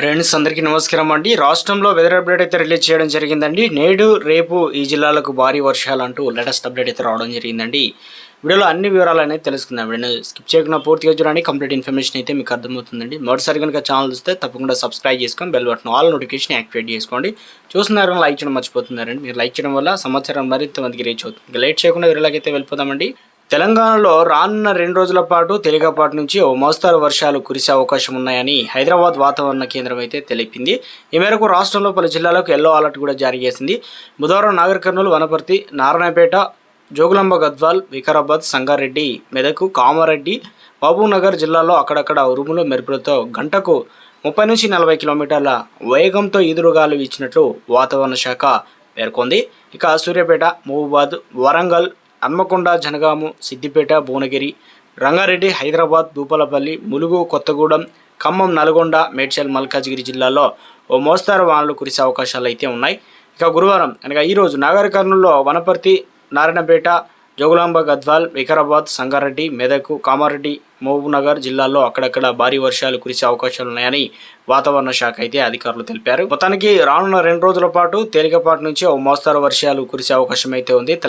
Friends అందరికీ నమస్కారం అండి. రాష్ట్రంలో వెదర్ అప్డేట్ అయితే రిలీజ్ చేయడం జరిగిందండి. నేడు రేపు ఈ జిల్లాలకు భారీ వర్షాలు అంటూ లేటెస్ట్ అప్డేట్ అయితే రావడం జరిగిందండి. వీడియోలో అన్ని వివరాలు అనేది తెలుసుకుందాం. వీడియో స్కిప్ చేయకుండా పూర్తిగా చూడండి. కంప్లీట్ ఇన్ఫర్మేషన్ అయితే మీకు అర్థమవుతుందండి. మొదటిసారి కనుక ఛానల్ చూస్తే తప్పకుండా సబ్స్క్రైబ్ చేసుకొని bell button all notification activate చేసుకోండి. చూస్తున్నారు లైక్ చేయడం మర్చిపోతున్నారండి. మీరు లైక్ చేయడం వల్ల సమాచారం మరింత మందికి రీచ్ అవుతుంది. లేట్ చేయకుండా వీడియోలోకి అయితే వెళ్ళిపోదామండి. తెలంగాణలో రానున్న రెండు రోజుల పాటు తేలికపాటి నుంచి ఓ మోస్తారు వర్షాలు కురిసే అవకాశం ఉన్నాయని హైదరాబాద్ వాతావరణ కేంద్రం అయితే తెలిపింది. ఈ మేరకు రాష్ట్రంలో పలు జిల్లాలకు ఎల్లో అలర్ట్ కూడా జారీ చేసింది. బుధవారం నాగర్ కర్నూలు వనపర్తి నారాయణపేట జోగులాంబ గద్వాల్ వికారాబాద్ సంగారెడ్డి మెదక్ కామారెడ్డి మహబూబ్నగర్ జిల్లాలో అక్కడక్కడ ఉరుములు మెరుపులతో గంటకు ముప్పై నుంచి నలభై కిలోమీటర్ల వేగంతో ఈదురుగాలు ఇచ్చినట్లు వాతావరణ శాఖ పేర్కొంది. ఇక సూర్యాపేట మహబూబాద్ వరంగల్ హన్మకొండ జనగాము సిద్దిపేట భువనగిరి రంగారెడ్డి హైదరాబాద్ భూపాలపల్లి ములుగు కొత్తగూడెం ఖమ్మం నల్గొండ మేడ్చల్ మల్కాజ్గిరి జిల్లాలో ఓ మోస్తారు వానలు కురిసే అవకాశాలు అయితే ఉన్నాయి. ఇక గురువారం అనగా ఈరోజు నాగర్ కర్నూలులో వనపర్తి నారాయణపేట జోగులాంబ గద్వాల్ వికారాబాద్ సంగారెడ్డి మెదక్ కామారెడ్డి మహబూబ్నగర్ జిల్లాల్లో అక్కడక్కడ భారీ వర్షాలు కురిసే అవకాశాలు ఉన్నాయని వాతావరణ శాఖ అయితే అధికారులు తెలిపారు. మొత్తానికి రానున్న రెండు రోజుల పాటు తేలికపాటి నుంచి ఓ మోస్తారు వర్షాలు కురిసే అవకాశం అయితే ఉంది. తెలంగాణ